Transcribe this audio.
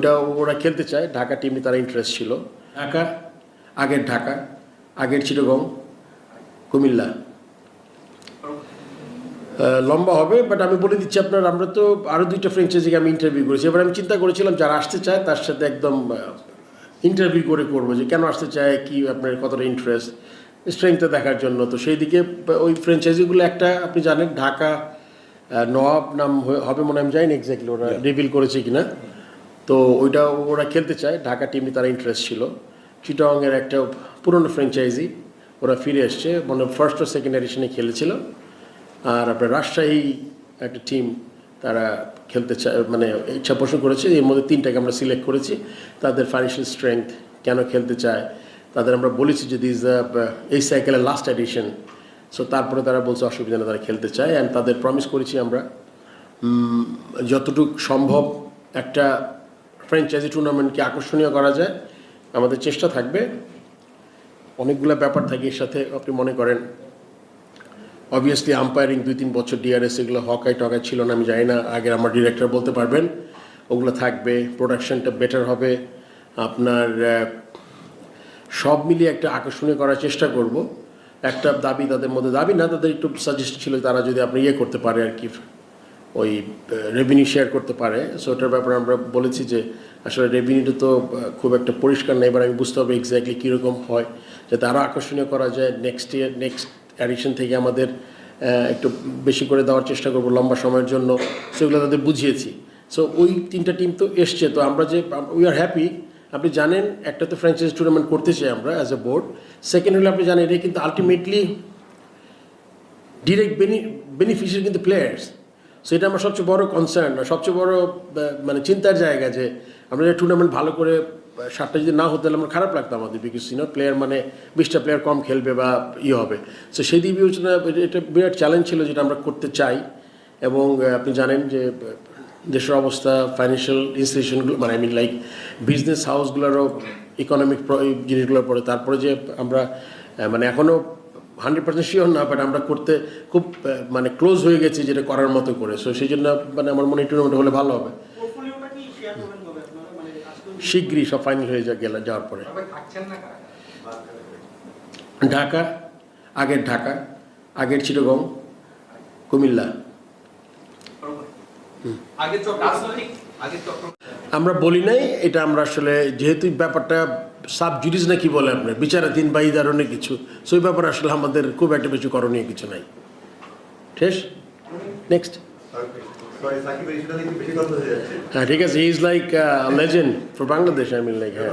ওইটা ওরা খেলতে চায়। ঢাকা টিমে তারা ইন্টারেস্ট ছিল। ঢাকা? আগের ঢাকা। আগের চিটগং কুমিল্লা। লম্বা হবে বাট আমি বলে দিচ্ছি আপনার আমরা তো আরও দুইটা ফ্র্যাঞ্চাইজিকে আমি ইন্টারভিউ করেছি। এবার আমি চিন্তা করেছিলাম যারা আসতে চায় তার সাথে একদম ইন্টারভিউ করে করব যে কেন আসতে চায় কি আপনার কতটা ইন্টারেস্ট স্ট্রেংথে দেখার জন্য। তো সেই দিকে ওই ফ্র্যাঞ্চাইজিগুলো একটা আপনি জানেন ঢাকা নবাব নাম হবে মনে আমি জানি এক্স্যাক্টলি ওরা রিভিল করেছে কিনা। তো ওইটা ওরা খেলতে চায়। ঢাকা টিমে তারা ইন্টারেস্ট ছিল। চিটংয়ের একটা পুরনো ফ্র্যাঞ্চাইজি ওরা ফিরে এসছে। মানে ফার্স্ট ও সেকেন্ড এডিশনে খেলেছিল। আর আপনার রাজশাহী একটা টিম তারা খেলতে চায় মানে ইচ্ছা পোষণ করেছে। এর মধ্যে তিনটাকে আমরা সিলেক্ট করেছি। তাদের ফাইন্যান্সিয়াল স্ট্রেংথ কেন খেলতে চায়? তাদের আমরা বলেছি যে দিস এই সাইকেলের লাস্ট এডিশন সো তারপরে তারা বলছে অসুবিধা নেই, তারা খেলতে চায়। অ্যান্ড তাদের প্রমিস করেছি আমরা যতটুকু সম্ভব একটা ফ্র্যাঞ্চাইজি টুর্নামেন্টকে আকর্ষণীয় করা যায়, আমাদের চেষ্টা থাকবে। অনেকগুলো ব্যাপার থাকে এর সাথে আপনি মনে করেন। অবভিয়াসলি আম্পায়ারিং দুই তিন বছর ডিআরএস এগুলো হকাই টকাই ছিল না, আমি জানি না আগে আমার ডিরেক্টর বলতে পারবেন। ওগুলো থাকবে প্রোডাকশনটা বেটার হবে। আপনার সব মিলিয়ে একটা আকর্ষণীয় করার চেষ্টা করব। একটা দাবি তাদের মধ্যে, দাবি না তাদের একটু সাজেস্ট ছিল তারা যদি আপনি ইয়ে করতে পারে আর কি। ওই রেভিনিউ শেয়ার করতে পারে। সো ওটার ব্যাপারে আমরা বলেছি যে, আসলে রেভিনিউটা তো খুব একটা পরিষ্কার নেই এবার আমি বুঝতে হবে এক্স্যাক্টলি কীরকম হয়, যাতে আরও আকর্ষণীয় করা যায়। নেক্সট ইয়ার নেক্সট অ্যাডিশন থেকে আমাদের একটু বেশি করে দেওয়ার চেষ্টা করব লম্বা সময়ের জন্য। সেগুলো তাদের বুঝিয়েছি। সো ওই তিনটা টিম তো এসছে। তো আমরা যে উই আর হ্যাপি আপনি জানেন, একটা তো ফ্র্যাঞ্চাইজি টুর্নামেন্ট করতে চাই আমরা অ্যাজ এ বোর্ড সেকেন্ড হলে আপনি জানেন এটা কিন্তু আলটিমেটলি ডিরেক্ট বেনি বেনিফিশিয়ারি কিন্তু প্লেয়ার্স সো এটা আমার সবচেয়ে বড় কনসার্ন সবচেয়ে বড় মানে চিন্তার জায়গা যে আমরা যে টুর্নামেন্ট ভালো করে সাতটা যদি না হতে তাহলে আমার খারাপ লাগতো আমাদের বিকজ ইউনো প্লেয়ার মানে বিশটা প্লেয়ার কম খেলবে বা ইয়ে হবে। সো সেই দিক বিবেচনা, এটা- এটা বিরাট চ্যালেঞ্জ ছিল যেটা আমরা করতে চাই এবং আপনি জানেন যে দেশের অবস্থা ফাইন্যান্সিয়াল ইনস্টিটিউশনগুলো মানে আই মিন লাইক বিজনেস হাউসগুলোরও ইকোনমিক জিনিসগুলোর পরে তারপরে যে আমরা মানে এখনও হান্ড্রেড পার্সেন্ট শিওর না বাট আমরা করতে খুব মানে ক্লোজ হয়ে গেছি যেটা করার মতো করে। সো সেই জন্য মানে আমার মনে হয় টুর্নামেন্ট হলে ভালো হবে। মানে শীঘ্রই সব ফাইনাল হয়ে যা গেলে যাওয়ার পরে? ঢাকা আগের ঢাকা আগের চিটগং কুমিল্লা। আমরা বলি নাই এটা আমরা আসলে যেহেতু ব্যাপারটা সাব জুডিস না কি বলে আপনার বিচারাধীন বা এই ধরনের কিছু সেই ব্যাপারে আসলে আমাদের খুব একটা বেশি করণীয় কিছু নাই। ঠেস নেক্সট হয়ে, ঠিক আছে। Is like legend for Bangladesh I mean like হ্যাঁ